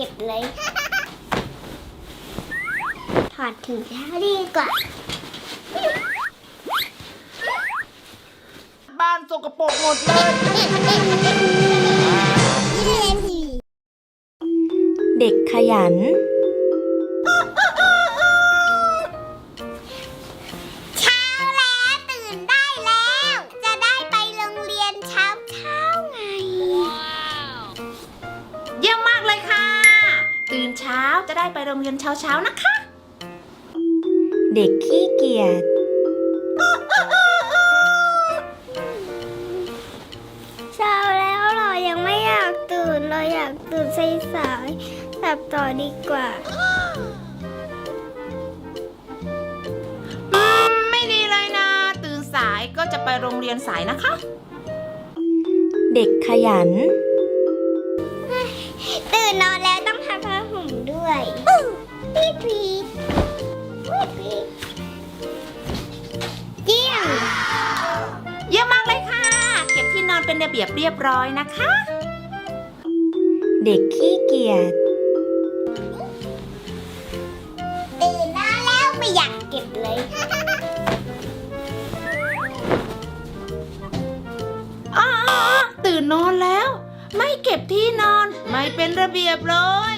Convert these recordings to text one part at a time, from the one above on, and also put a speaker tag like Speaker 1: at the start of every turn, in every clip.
Speaker 1: เก็บเลย ถอดถุงเท้าดีกว่า
Speaker 2: บ้านสกปรกหมดเลย
Speaker 3: เด็กขยัน
Speaker 1: จะได้ไปโรงเรียนเช้าๆ
Speaker 2: นะคะ
Speaker 3: เด็กขี้เกียจ
Speaker 1: เช้าแล้วเรายังไม่อยากตื่น เราอยากตื่นสายๆหลับต่อดีกว่า
Speaker 2: อืมไม่ดีเลยนะ ตื่นสายก็จะไปโรงเรียนสายนะคะ
Speaker 3: เด็กขยัน
Speaker 2: บียบเรียบร้อยนะคะ
Speaker 3: เด็กขี้เกียจ
Speaker 1: ตื่นนอนแล้วไม่อยากเก็บเลย
Speaker 2: อ๋อตื่นนอนแล้ว ไม่เก็บที่นอน ไม่เป็นระเบียบเลย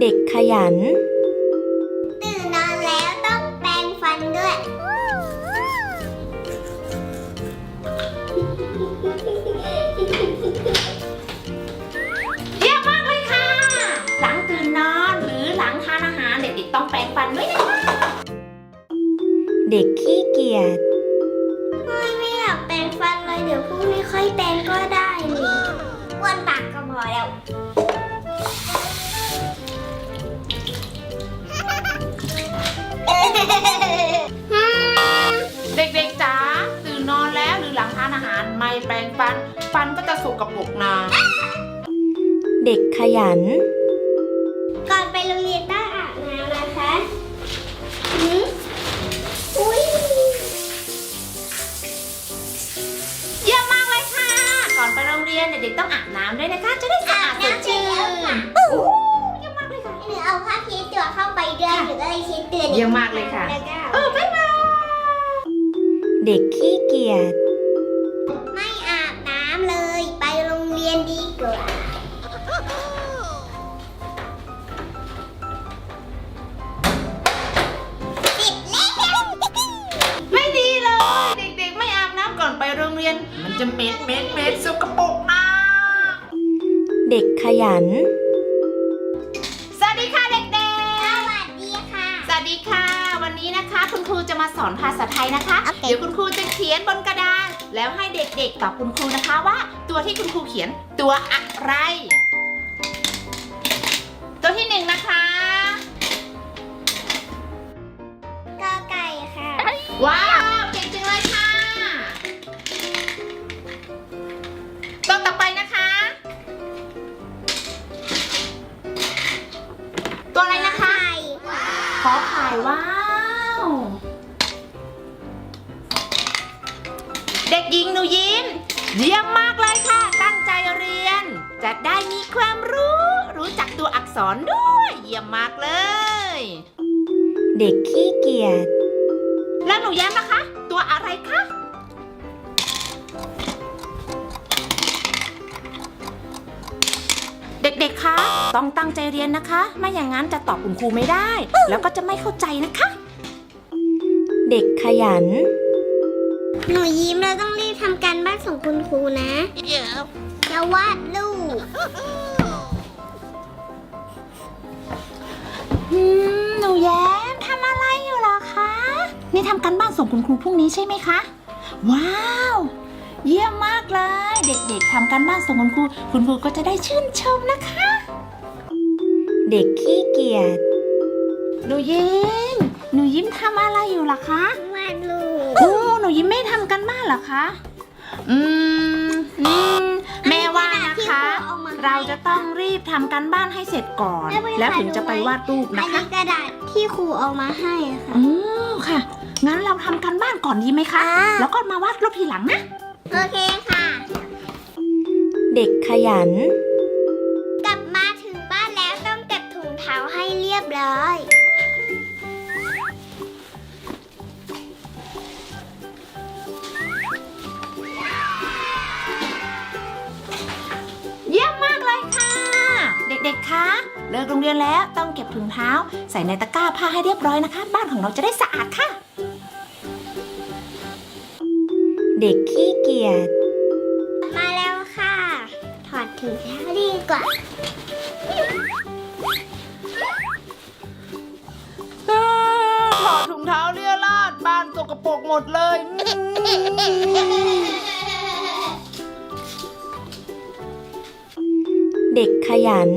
Speaker 3: เด็กขยัน
Speaker 1: ปร
Speaker 2: กนะ
Speaker 3: เด็กขยั
Speaker 1: น ก่อ
Speaker 2: นไป
Speaker 1: โรงเรียนต้องอาบน้ำนะคะหืมอุ้ย
Speaker 2: เยี่ยมมากเลยค่ะ ก่อนไปโรงเรียนเด็กๆต้องอาบน้ำด้วยนะคะ จะได้สะอาดสดชื่นโอ้เยี่ยมมากเลยค่ะ
Speaker 1: หรือเอาผ้าเช็ดตัวเข้าไปด้วยหรืออะไรเช็ดตัว
Speaker 2: เยี่ยมมากเลยค่ะ
Speaker 1: แล้วก็
Speaker 2: เออบ๊ายบาย
Speaker 3: เด็กขี้เกียจ
Speaker 2: จะเหม็ดเหม็ดเหม็ดสกปรกนะ
Speaker 3: เด็กขยัน
Speaker 2: สวัสดีค่ะเด็ก
Speaker 1: สวัสดีค่ะ
Speaker 2: ๆสวัสดีค่ะ วันนี้นะคะคุณครูจะมาสอนภาษาไทยนะคะ
Speaker 1: โอเค
Speaker 2: เดี๋ยวคุณครูจะเขียนบนกระดานแล้วให้เด็กๆตอบคุณครูนะคะว่า ตัวที่คุณครูเขียนตัวอะไร ตัวที่หนึ่งนะคะ
Speaker 1: กอไก่ค่ะ
Speaker 2: ว้า ขอถ่ายว้าว เด็กหญิงหนูยิ้ม เยี่ยมมากเลยค่ะ ตั้งใจเรียน จะได้มีความรู้ รู้จักตัวอักษรด้วย เยี่ยมมากเลย
Speaker 3: เด็กขี้เกียจ
Speaker 2: แล้วหนูแย้มนะคะ ด็กๆ คะ ต้องตั้งใจเรียนนะคะ ไม่อย่างนั้นจะตอบคุณครูไม่ได้ แล้วก็จะไม่เข้าใจนะคะ
Speaker 3: เด็กขยัน
Speaker 1: หนูยิ้มเราต้องรีบทำการบ้านส่งคุณครูนะจะวาดรูป
Speaker 2: อืมหนูแย้มทำอะไรอยู่เหรอคะ นี่ทำการบ้านส่งคุณครูพรุ่งนี้ใช่ไหมคะ ว้าว เยี่ยมมากเลย เด็กๆทำการบ้านส่งคุณครู คุณครูก็จะได้ชื่นชมนะคะ
Speaker 3: เด็กขี้เกียจ
Speaker 2: หนูยิ้ม หนูยิ้มทำอะไรอยู่ล่ะคะ
Speaker 1: วาดรูป
Speaker 2: โอ้หนูยิ้มไม่ทำกันบ้านเหรอคะ อืมอืมแม่ว่านะคะ เราจะต้องรีบทำกันบ้านให้เสร็จก่อน แล้วถึงจะไปวาดรูป
Speaker 1: อัน
Speaker 2: นะคะ
Speaker 1: นี้กระดาษที่ครูเอามาให้ค่ะ
Speaker 2: อ๋อค่ะ งั้นเราทำกันบ้านก่อนดีไหมคะแล้วก็มาวาดรูปทีหลังนะ
Speaker 1: โอเคค่ะ
Speaker 3: เด็กขยัน
Speaker 1: กลับมาถึงบ้านแล้วต้อง
Speaker 2: เก็
Speaker 1: บถุงเท้าให้เรียบร้อย
Speaker 2: เยี่ยมมากเลยค่ะ เด็กๆ คะเลิกโรงเรียนแล้วต้องเก็บถุงเท้า ใส่ในตะกร้าผ้าให้เรียบร้อยนะคะ บ้านของเราจะได้สะอาดค่ะ
Speaker 3: เด็กขี้เกียจ
Speaker 1: มาแล้วค่ะ ถอดถุงเท้าดีกว่า
Speaker 2: ถอดถุงเท้าเรียราดบ้านสกปรกหมดเลย
Speaker 3: เด็กขยัน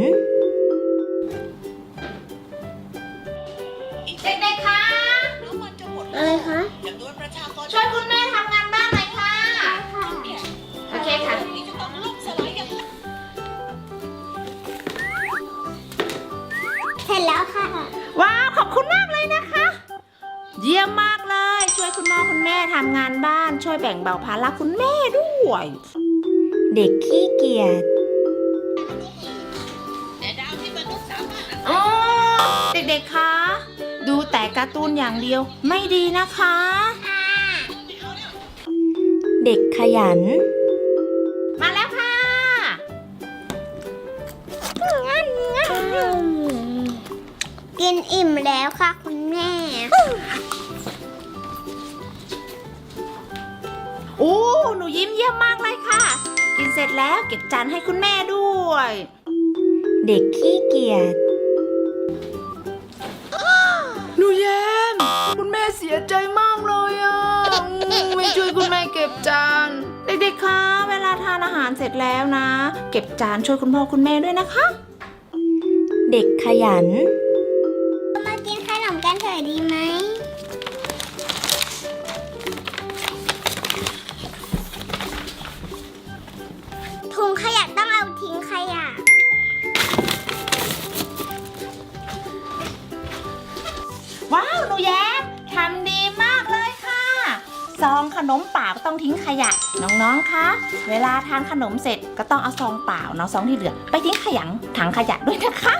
Speaker 2: เด็กขี้เกีย
Speaker 3: จ
Speaker 2: อ๋อเด็กๆ คะ ดูแต่การ์ตูนอย่างเดียวไม่ดีนะคะ
Speaker 3: เด็กขยัน
Speaker 2: มาแล้วค่ะ
Speaker 1: กินอิ่มแล้วค่ะคุณแม่
Speaker 2: โอ้ หนูยิ้มเยี่ยมมาก เลยค่ะกินเสร็จแล้วเก็บจานให้คุณแม่ด้วย
Speaker 3: เด็กขี้เกียจ
Speaker 2: หนูแย้มคุณแม่เสียใจมากเลยอะอืมไม่ช่วยคุณแม่เก็บจาน เด็กๆคะเวลาทานอาหารเสร็จแล้วนะ เก็บจานช่วยคุณพ่อคุณแม่ด้วยนะคะ
Speaker 3: เด็กขยัน
Speaker 2: องขนมเปล่าต้องทิ้งขยะ น้องๆ คะ เวลาทานขนมเสร็จก็ต้องเอาซองเปล่าเนาะซองที่เหลือ ไปทิ้งขยังถังขยะด้วยนะคะ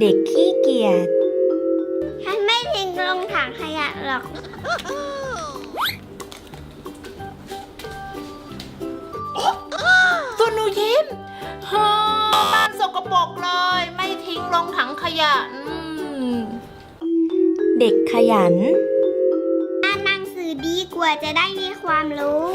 Speaker 3: เด็กขี้เกียจ
Speaker 1: ฉันไม่ทิ้งลงถังขยะหรอก
Speaker 2: ส่วนหนูยิ้มเฮ้อบ้านสกปรกเลย ไม่ทิ้งลงถังขยะอืม
Speaker 3: เด็กขยัน
Speaker 1: กว่าจะได้มีความรู้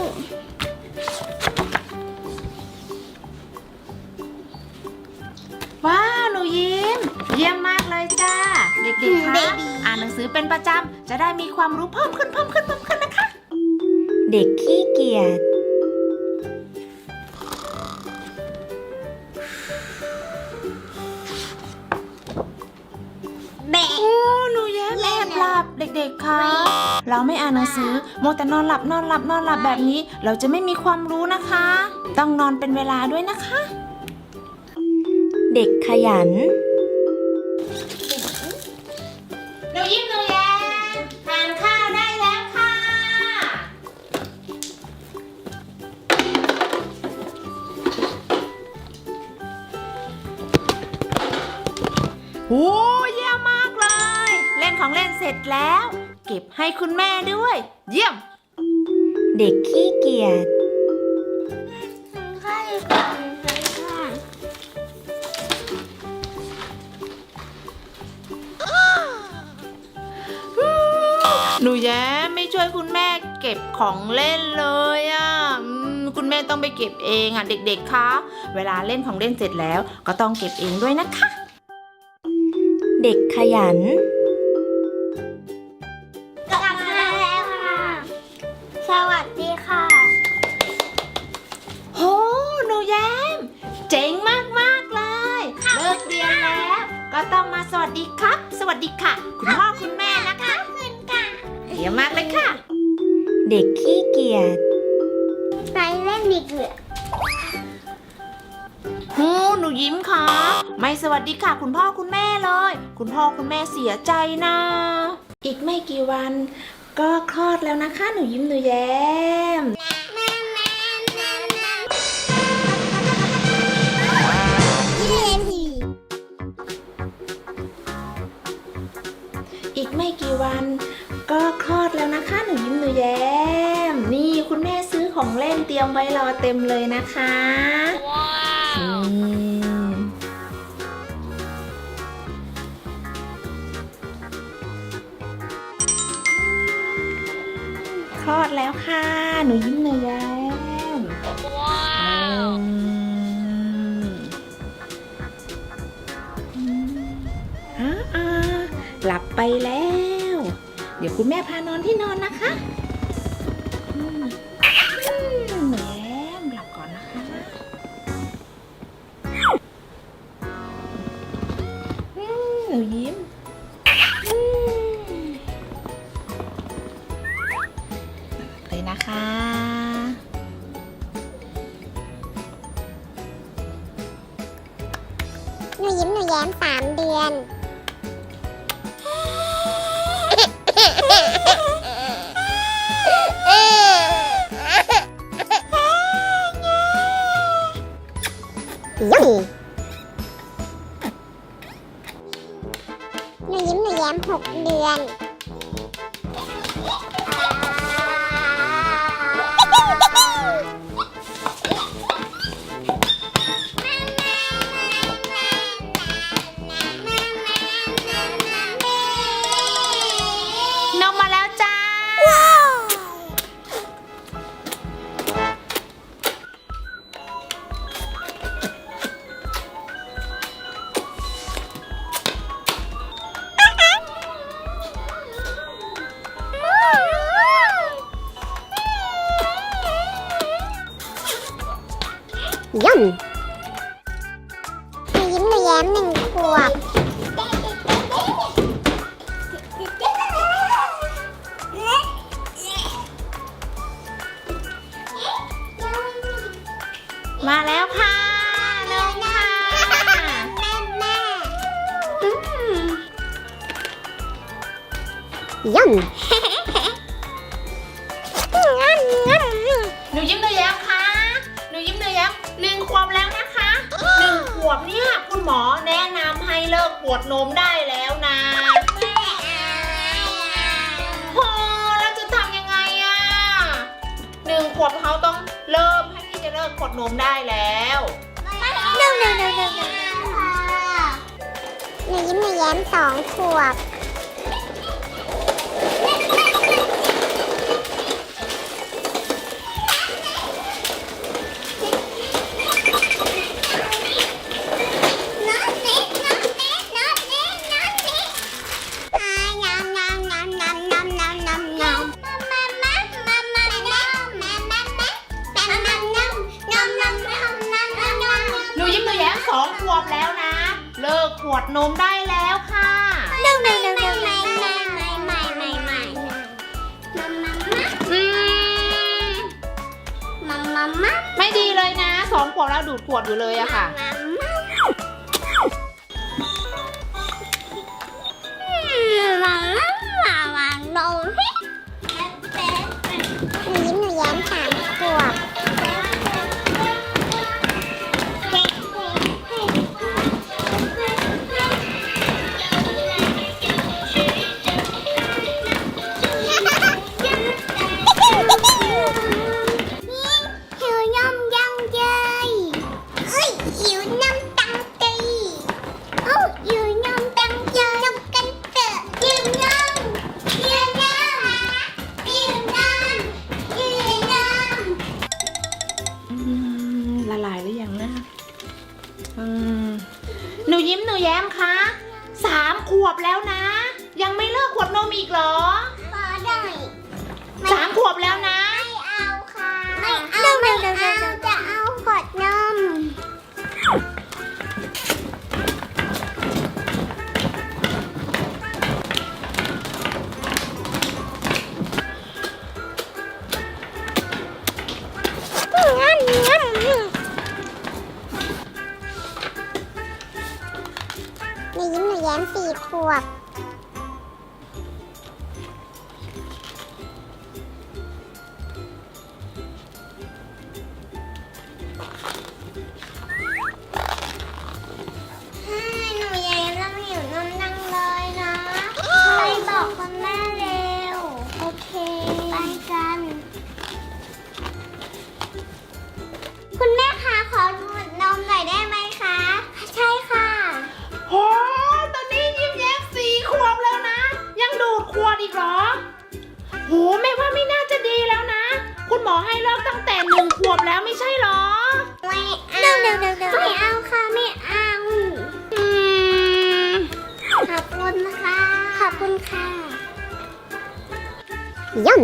Speaker 2: ว้าวหนูยิ้ม เยี่ยมมากเลยจ้า เด็กๆ
Speaker 1: อืม
Speaker 2: คะ
Speaker 1: เบบี
Speaker 2: อ่านหนังสือเป็นประจำ จะได้มีความรู้เพิ่มขึ้นเพิ่มขึ้นเพิ่มขึ้นนะคะ
Speaker 3: เด็กขี้เกียจ
Speaker 2: เราไม่อ่านหนังสือโมวแต่นอนหลับนอนหลับนอนหลับแบบนี้ เราจะไม่มีความรู้นะคะ ต้องนอนเป็นเวลาด้วยนะคะ
Speaker 3: เด็กขยัน
Speaker 2: หนูยิ้มหนูแย้มทานข้าวได้แล้วค่ะ โอ้เยี่ยมมากเลย เล่นของเล่นเสร็จแล้วเก็บให้คุณแม่ด้วย เยี่ยม
Speaker 3: เด็กขี้เกียจ
Speaker 1: ข้าวดีกว่าค่ะ
Speaker 2: หนูแย้มไม่ช่วยคุณแม่เก็บของเล่นเลยอะอืมคุณแม่ต้องไปเก็บเองอะเด็กๆคะเวลาเล่นของเล่นเสร็จแล้ว ก็ต้องเก็บเองด้วยนะคะ
Speaker 3: เด็กขยัน
Speaker 1: ค่ะ คุ
Speaker 2: ณพ่อคุณแม่นะคะ
Speaker 1: ขอบคุณค่ะ
Speaker 2: เยี่ยมมากเลยค่ะ
Speaker 3: เด็กขี้เกียจ
Speaker 1: ไปเล่นอีกเหลือ
Speaker 2: โอ้หนูยิ้มค่ะ ไม่สวัสดีค่ะ คุณพ่อคุณแม่เลย คุณพ่อคุณแม่เสียใจนะ อีกไม่กี่วัน ก็คลอดแล้วนะคะ หนูยิ้มหนูแย้ม ของเล่นเตรียมไว้รอเต็มเลยนะคะคลอดแล้วค่ะ หนูยิ้มหนูแย้มหลับไปแล้ว เดี๋ยวคุณแม่พานอนที่นอนนะ แย้ม
Speaker 1: สามเดือน นูแย้มหนึ่งขวบ
Speaker 2: มาแล้วค่ะนมค่ะ
Speaker 1: แม่แม่ย่ำงั้นงั้น
Speaker 2: หนูยิ้มหนูแย้มคะหนูยิ้มหนูแย้มหนึ่งขวบแล้วนะคะหนึ่งขวบเนี่ยคุณ หมอแนะนำให้เลิกปวดนมได้แล้วนะโอ้แล้วจะทำยังไงอะหนึ่งขวบเขาต้องเริ่มให้พี่จะเลิกปวดนมได้แล้ว
Speaker 1: หนูหนูหนูหนูหนูหนูยิ้มหนูแย้มสองขวบ
Speaker 2: ขวดนมได้แล้วค่ะอืมไม่ดีเลยนะสองขวดแล้วดูดขวดอยู่เลยอะค่ะ คะสามขวบแล้วนะ ยังไม่เลิกขวดนมอีกเหรอ
Speaker 1: ขอหน่อย
Speaker 2: สามขวบแล้วนะ
Speaker 1: ไม่เอาค่ะ ไม่เอาไม่เอาจะเอาขวดนม วบ ย่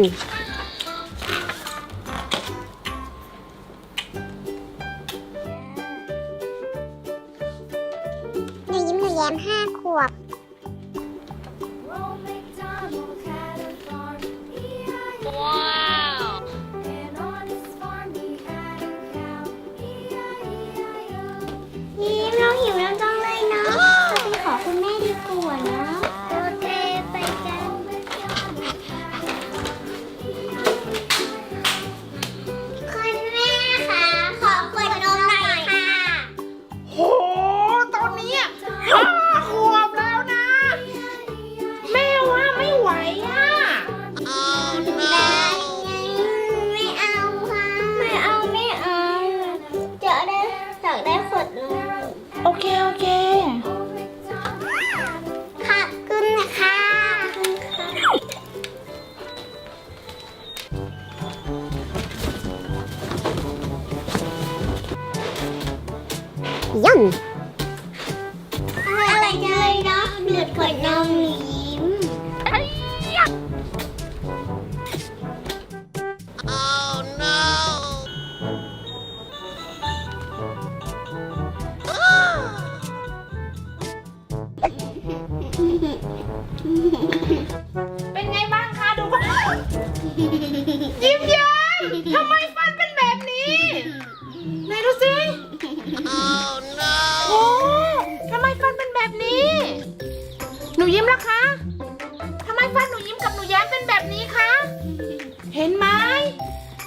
Speaker 1: ย่ำอะไรจังเลยเนาะเดือดขวดนมยิ้ม
Speaker 2: เป็นไงบ้างคะดูว่ายิ้มยิ้มทำไมฟั คะทำไมฟันหนูยิ้มกับหนูแย้มเป็นแบบนี้คะ เห็นไหม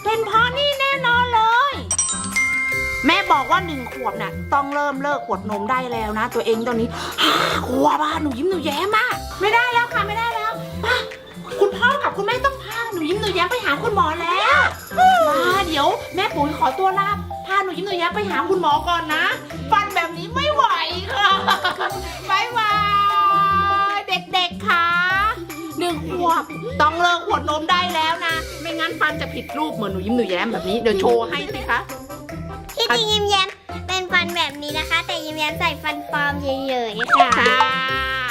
Speaker 2: เป็นเพราะนี่แน่นอนเลย แม่บอกว่าหนึ่งขวบน่ะ ต้องเริ่มเลิกขวดนมได้แล้วนะ ตัวเองตอนนี้ห้าขวบอะหนูยิ้มหนูแย้มอะไม่ได้แล้วค่ะไม่ได้แล้วป้าคุณพ่อกับคุณแม่ต้องพาหนูยิ้มหนูแย้มไปหาคุณหมอแล้วมาเดี๋ยว แม่ปุ๋ยขอตัวลาพาหนูยิ้มหนูแย้มไปหาคุณหมอก่อนนะ ดนมได้แล้วนะ ไม่งั้นฟันจะผิดรูปเหมือนหนูยิ้มหนูแย้มแบบนี้ เดี๋ยวโชว์ให้สิคะ
Speaker 1: ที่จริงยิ้มแย้มเป็นฟันแบบนี้นะคะ แต่ยิ้มแย้มใส่ฟันปลอมเยๆค่ะ
Speaker 2: ค่ะ